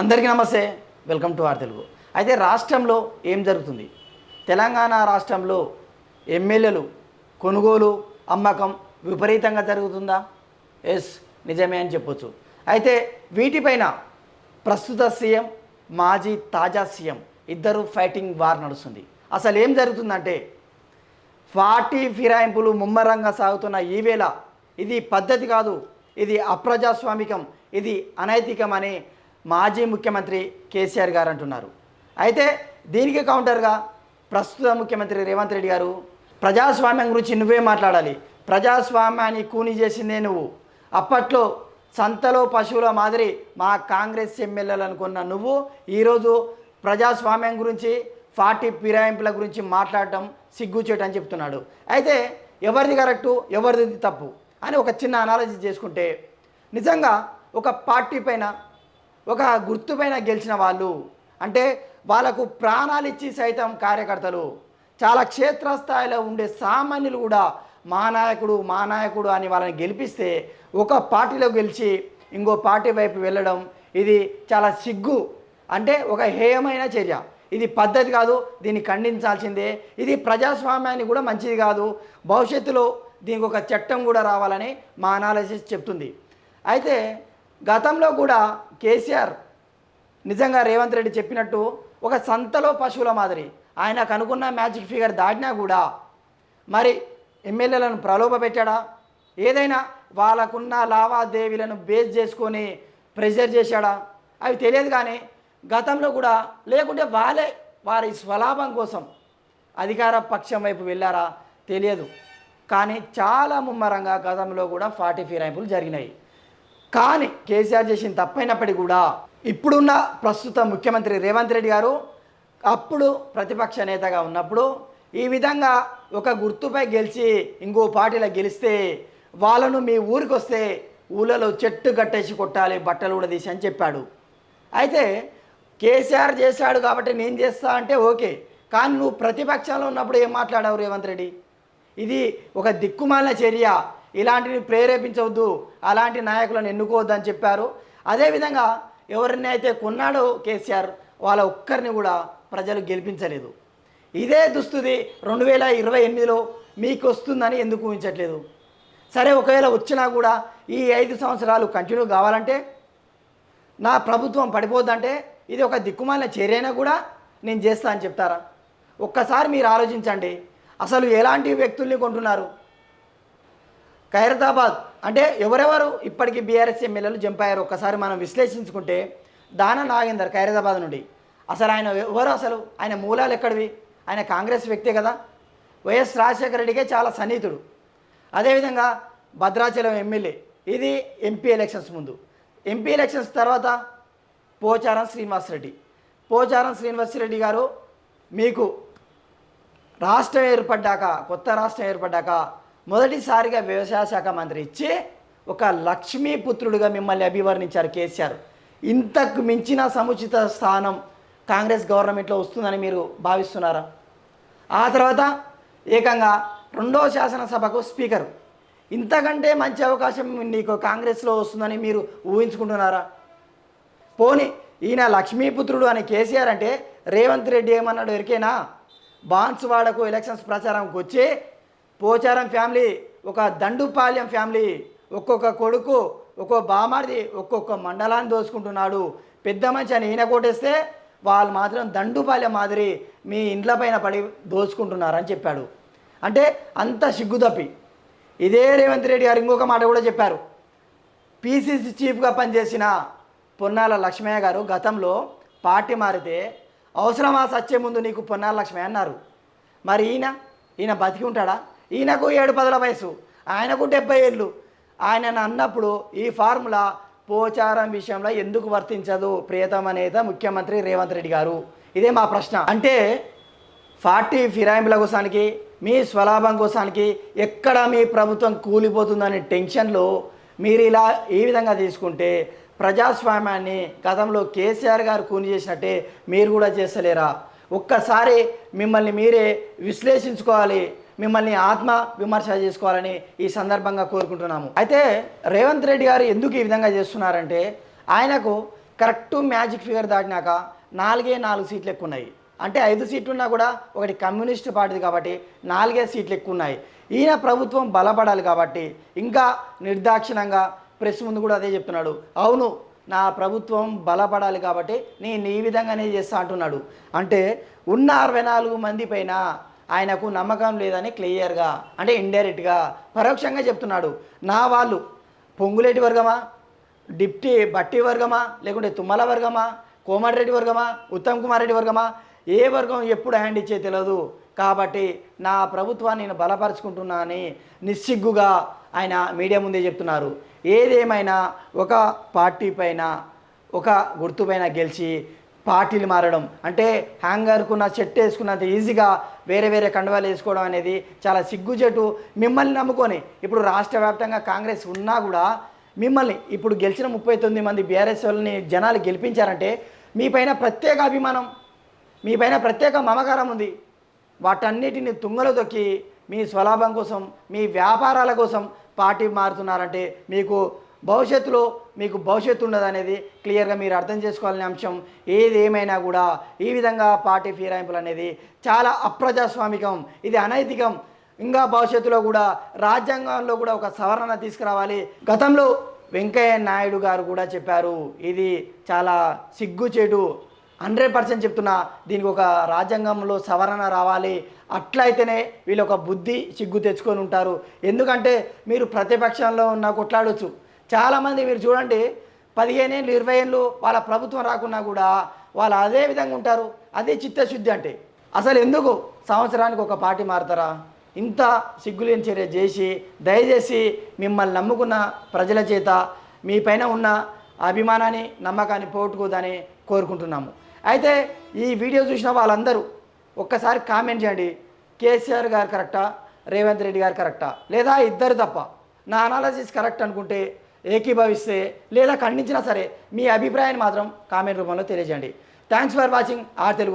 అందరికీ నమస్తే. Welcome to R Telugu. అయితే రాష్ట్రంలో ఏం జరుగుతుంది? తెలంగాణ రాష్ట్రంలో ఎమ్మెల్యేలు కొనుగోలు అమ్మకం విపరీతంగా జరుగుతుందా? ఎస్ నిజమే అని చెప్పొచ్చు. అయితే వీటిపైన ప్రస్తుత సీఎం మాజీ తాజా సీఎం ఇద్దరు ఫైటింగ్ వార్ నడుస్తుంది. అసలు ఏం జరుగుతుందంటే పార్టీ ఫిరాయింపులు ముమ్మరంగా సాగుతున్న ఈవేళ ఇది పద్ధతి కాదు ఇది అప్రజాస్వామికం ఇది అనైతికం అనే మాజీ ముఖ్యమంత్రి కేసీఆర్ గారు అంటున్నారు. అయితే దీనికి కౌంటర్గా ప్రస్తుత ముఖ్యమంత్రి రేవంత్ రెడ్డి గారు ప్రజాస్వామ్యం గురించి నువ్వే మాట్లాడాలి. ప్రజాస్వామ్యాన్ని కూని చేసిందే నువ్వు. అప్పట్లో సంతలో పశువుల మాదిరి మా కాంగ్రెస్ ఎమ్మెల్యేలు అనుకున్న నువ్వు ఈరోజు ప్రజాస్వామ్యం గురించి పార్టీ ఫిరాయింపుల గురించి మాట్లాడటం సిగ్గుచేటని చెప్తున్నాడు. అయితే ఎవరిది కరెక్టు ఎవరిది తప్పు అని ఒక చిన్న అనాలజీ చేసుకుంటే నిజంగా ఒక పార్టీ పైన ఒక గుర్తుపైన గెలిచిన వాళ్ళు. అంటే వాళ్ళకు ప్రాణాలు ఇచ్చి సైతం కార్యకర్తలు. చాలా క్షేత్రస్థాయిలో ఉండే సామాన్యులు కూడా మా నాయకుడు మా నాయకుడు అని వాళ్ళని గెలిపిస్తే ఒక పార్టీలో గెలిచి ఇంకో పార్టీ వైపు వెళ్ళడం ఇది చాలా సిగ్గు. అంటే ఒక హేయమైన చర్య. ఇది పద్ధతి కాదు దీన్ని ఖండించాల్సిందే. ఇది ప్రజాస్వామ్యాన్ని కూడా మంచిది కాదు. భవిష్యత్తులో దీనికి ఒక చట్టం కూడా రావాలని మా అనాలిసిస్ చెప్తుంది. అయితే గతంలో కూడా కేసీఆర్ నిజంగా రేవంత్ రెడ్డి చెప్పినట్టు ఒక సంతలో పశువుల మాదిరి ఆయన కనుకున్న మ్యాజిక్ ఫిగర్ దాటినా కూడా మరి ఎమ్మెల్యేలను ప్రలోభ పెట్టాడా? ఏదైనా వాళ్ళకున్న లావాదేవీలను బేస్ చేసుకొని ప్రెజర్ చేశాడా? అవి తెలియదు కానీ గతంలో కూడా లేకుంటే వాళ్ళే వారి స్వలాభం కోసం అధికార పక్షం వైపు వెళ్ళారా? తెలియదు. కానీ చాలా ముమ్మరంగా గతంలో కూడా ఫార్టీ ఫిరాయింపులు జరిగినాయి. కానీ కేసీఆర్ చేసిన తప్పైనప్పటికీ కూడా ఇప్పుడున్న ప్రస్తుత ముఖ్యమంత్రి రేవంత్ రెడ్డి గారు అప్పుడు ప్రతిపక్ష నేతగా ఉన్నప్పుడు ఈ విధంగా ఒక గుర్తుపై గెలిచి ఇంకో పార్టీలో గెలిస్తే వాళ్ళను మీ ఊరికి వస్తే ఊళ్ళలో చెట్టు కట్టేసి కొట్టాలి బట్టలు కూడా తీసి అని చెప్పాడు. అయితే కేసీఆర్ చేశాడు కాబట్టి నేను చేస్తా అంటే ఓకే కానీ నువ్వు ప్రతిపక్షంలో ఉన్నప్పుడు ఏం మాట్లాడావు రేవంత్ రెడ్డి? ఇది ఒక దిక్కుమాలిన చర్య. ఇలాంటివి ప్రేరేపించవద్దు అలాంటి నాయకులను ఎన్నుకోవద్దని అని చెప్పారు. అదేవిధంగా ఎవరిని అయితే కొన్నాడో కేసీఆర్ వాళ్ళ ఒక్కరిని కూడా ప్రజలు గెలిపించలేదు. ఇదే దుస్థితి రెండు వేల ఇరవై ఎనిమిదిలో మీకు వస్తుందని ఎందుకు ఊహించట్లేదు? సరే ఒకవేళ వచ్చినా కూడా ఈ ఐదు సంవత్సరాలు కంటిన్యూ కావాలంటే నా ప్రభుత్వం పడిపోద్దంటే ఇది ఒక దిక్కుమాలిన చర్యైనా కూడా నేను చేస్తా అని చెప్తారా? ఒక్కసారి మీరు ఆలోచించండి. అసలు ఎలాంటి వ్యక్తుల్ని కొంటున్నారు? ఖైరతాబాద్. అంటే ఎవరెవరు ఇప్పటికీ బీఆర్ఎస్ ఎమ్మెల్యేలు జంప్ అయ్యారు ఒక్కసారి మనం విశ్లేషించుకుంటే దాన నాగేందర్ ఖైరతాబాద్ నుండి. అసలు ఆయన ఎవరు అసలు? ఆయన మూలాలు ఎక్కడివి? ఆయన కాంగ్రెస్ వ్యక్తే కదా. వైఎస్ రాజశేఖర రెడ్డికే చాలా సన్నిహితుడు. అదేవిధంగా భద్రాచలం ఎమ్మెల్యే. ఇది ఎంపీ ఎలక్షన్స్ ముందు. ఎంపీ ఎలక్షన్స్ తర్వాత పోచారం శ్రీనివాసరెడ్డి. పోచారం శ్రీనివాసరెడ్డి గారు మీకు రాష్ట్రం ఏర్పడ్డాక కొత్త రాష్ట్రం ఏర్పడ్డాక మొదటిసారిగా వ్యవసాయ శాఖ మంత్రి ఇచ్చి ఒక లక్ష్మీపుత్రుడుగా మిమ్మల్ని అభివర్ణించారు కేసీఆర్. ఇంతకు మించిన సముచిత స్థానం కాంగ్రెస్ గవర్నమెంట్లో వస్తుందని మీరు భావిస్తున్నారా? ఆ తర్వాత ఏకంగా రెండో శాసనసభకు స్పీకర్. ఇంతకంటే మంచి అవకాశం నీకు కాంగ్రెస్లో వస్తుందని మీరు ఊహించుకుంటున్నారా? పోని ఈయన లక్ష్మీపుత్రుడు అని కేసీఆర్ అంటే రేవంత్ రెడ్డి ఏమన్నాడు ఎరికేనా? బాన్సువాడకు ఎలక్షన్స్ ప్రచారంకి వచ్చి పోచారం ఫ్యామిలీ ఒక దండుపాలెం ఫ్యామిలీ ఒక్కొక్క కొడుకు ఒక్కో బామారిది ఒక్కొక్క మండలాన్ని దోచుకుంటున్నాడు. పెద్ద మంచి అని ఈయన కొట్టేస్తే వాళ్ళు మాత్రం దండుపాలెం మాదిరి మీ ఇండ్ల పైన పడి దోచుకుంటున్నారని చెప్పాడు. అంటే అంత సిగ్గుదప్పి. ఇదే రేవంత్ రెడ్డి గారు ఇంకొక మాట కూడా చెప్పారు. పీసీసీ చీఫ్గా పనిచేసిన పొన్నాల లక్ష్మయ్య గారు గతంలో పార్టీ మారితే అవసరమా సచ్చే ముందు నీకు పొన్నాల లక్ష్మయ్య అన్నారు. మరి ఈయన ఈయన బతికి ఉంటాడా? ఈయనకు ఏడు పదుల వయసు ఆయనకు డెబ్బై ఏళ్ళు. ఆయన అన్నప్పుడు ఈ ఫార్ములా పోచారం విషయంలో ఎందుకు వర్తించదు? ప్రియతమ నేత ముఖ్యమంత్రి రేవంత్ రెడ్డి గారు. ఇదే మా ప్రశ్న. అంటే పార్టీ ఫిరాయింపుల కోసానికి మీ స్వలాభం కోసానికి ఎక్కడ మీ ప్రభుత్వం కూలిపోతుందనే టెన్షన్లో మీరు ఇలా ఈ విధంగా తీసుకుంటే ప్రజాస్వామ్యాన్ని గతంలో కేసీఆర్ గారు కూని చేసినట్టే మీరు కూడా చేస్తలేరా? ఒక్కసారి మిమ్మల్ని మీరే విశ్లేషించుకోవాలి. మిమ్మల్ని ఆత్మ విమర్శ చేసుకోవాలని ఈ సందర్భంగా కోరుకుంటున్నాము. అయితే రేవంత్ రెడ్డి గారు ఎందుకు ఈ విధంగా చేస్తున్నారంటే ఆయనకు కరెక్ట్ మ్యాజిక్ ఫిగర్ దాటినాక నాలుగే నాలుగు సీట్లు ఎక్కువ ఉన్నాయి అంటే ఐదు సీట్లు ఉన్నా కూడా ఒకటి కమ్యూనిస్ట్ పార్టీ కాబట్టి నాలుగే సీట్లు ఎక్కువ ఉన్నాయి ఈయన ప్రభుత్వం బలపడాలి కాబట్టి ఇంకా నిర్దాక్షిణంగా ప్రెస్ ముందు కూడా అదే చెప్తున్నాడు. అవును నా ప్రభుత్వం బలపడాలి కాబట్టి నేను ఈ విధంగానే చేస్తా అంటున్నాడు. అంటే ఉన్న అరవై నాలుగు మంది పైన ఆయనకు నమ్మకం లేదని క్లియర్గా అంటే ఇండైరెక్ట్గా పరోక్షంగా చెప్తున్నాడు. నా వాళ్ళు పొంగులేటి వర్గమా? డిప్టీ బట్టి వర్గమా? లేకుంటే తుమ్మల వర్గమా? కోమటిరెడ్డి వర్గమా? ఉత్తమ్ కుమార్ రెడ్డి వర్గమా? ఏ వర్గం ఎప్పుడు హ్యాండ్ ఇచ్చే తెలియదు కాబట్టి నా ప్రభుత్వాన్ని నేను బలపరుచుకుంటున్నా అని నిస్సిగ్గుగా ఆయన మీడియా ముందే చెప్తున్నారు. ఏదేమైనా ఒక పార్టీ పైన ఒక గుర్తుపైన గెలిచి పార్టీలు మారడం. అంటే హ్యాంగర్కున్న చెట్టు వేసుకున్నంత ఈజీగా వేరే వేరే కండువాలు వేసుకోవడం అనేది చాలా సిగ్గుచెట్టు మిమ్మల్ని నమ్ముకొని ఇప్పుడు రాష్ట్ర వ్యాప్తంగా కాంగ్రెస్ ఉన్నా కూడా మిమ్మల్ని ఇప్పుడు గెలిచిన ముప్పై తొమ్మిది మంది బీఆర్ఎస్ వాళ్ళని జనాలు గెలిపించారంటే మీ పైన ప్రత్యేక అభిమానం మీ పైన ప్రత్యేక మమకారం ఉంది. వాటన్నిటిని తుంగలో తొక్కి మీ స్వలాభం కోసం మీ వ్యాపారాల కోసం పార్టీ మారుతున్నారంటే మీకు భవిష్యత్తులో మీకు భవిష్యత్తు ఉండదు అనేది క్లియర్గా మీరు అర్థం చేసుకోవాలనే అంశం ఏది ఏమైనా కూడా ఈ విధంగా పార్టీ ఫిరాయింపులు అనేది చాలా అప్రజాస్వామికం ఇది అనైతికం. ఇంకా భవిష్యత్తులో కూడా రాజ్యాంగంలో కూడా ఒక సవరణ తీసుకురావాలి. గతంలో వెంకయ్య నాయుడు గారు కూడా చెప్పారు ఇది చాలా సిగ్గుచేటు. హండ్రెడ్ పర్సెంట్ చెప్తున్నా దీనికి ఒక రాజ్యాంగంలో సవరణ రావాలి. అట్లయితేనే వీళ్ళు ఒక బుద్ధి సిగ్గు తెచ్చుకొని ఉంటారు. ఎందుకంటే మీరు ప్రతిపక్షంలో ఉన్న కొట్లాడొచ్చు. చాలామంది మీరు చూడండి పదిహేను ఏళ్ళు ఇరవై ఏళ్ళు వాళ్ళ ప్రభుత్వం రాకున్నా కూడా వాళ్ళు అదే విధంగా ఉంటారు అదే చిత్తశుద్ధి అంటే. అసలు ఎందుకు సంవత్సరానికి ఒక పార్టీ మారుతారా? ఇంత సిగ్గులేని చర్య చేసి దయచేసి మిమ్మల్ని నమ్ముకున్న ప్రజల చేత మీ పైన ఉన్న అభిమానాన్ని నమ్మకాన్ని పోగొట్టుకోదని కోరుకుంటున్నాము. అయితే ఈ వీడియో చూసిన వాళ్ళందరూ ఒక్కసారి కామెంట్ చేయండి. కేసీఆర్ గారు కరెక్టా? రేవంత్ రెడ్డి గారు కరెక్టా? లేదా ఇద్దరు తప్ప? నా అనాలసిస్ కరెక్ట్ అనుకుంటే ఏకీభవిస్తే లేదా ఖండించినా సరే మీ అభిప్రాయాన్ని మాత్రం కామెంట్ రూపంలో తెలియజేయండి. Thanks for watching R Telugu.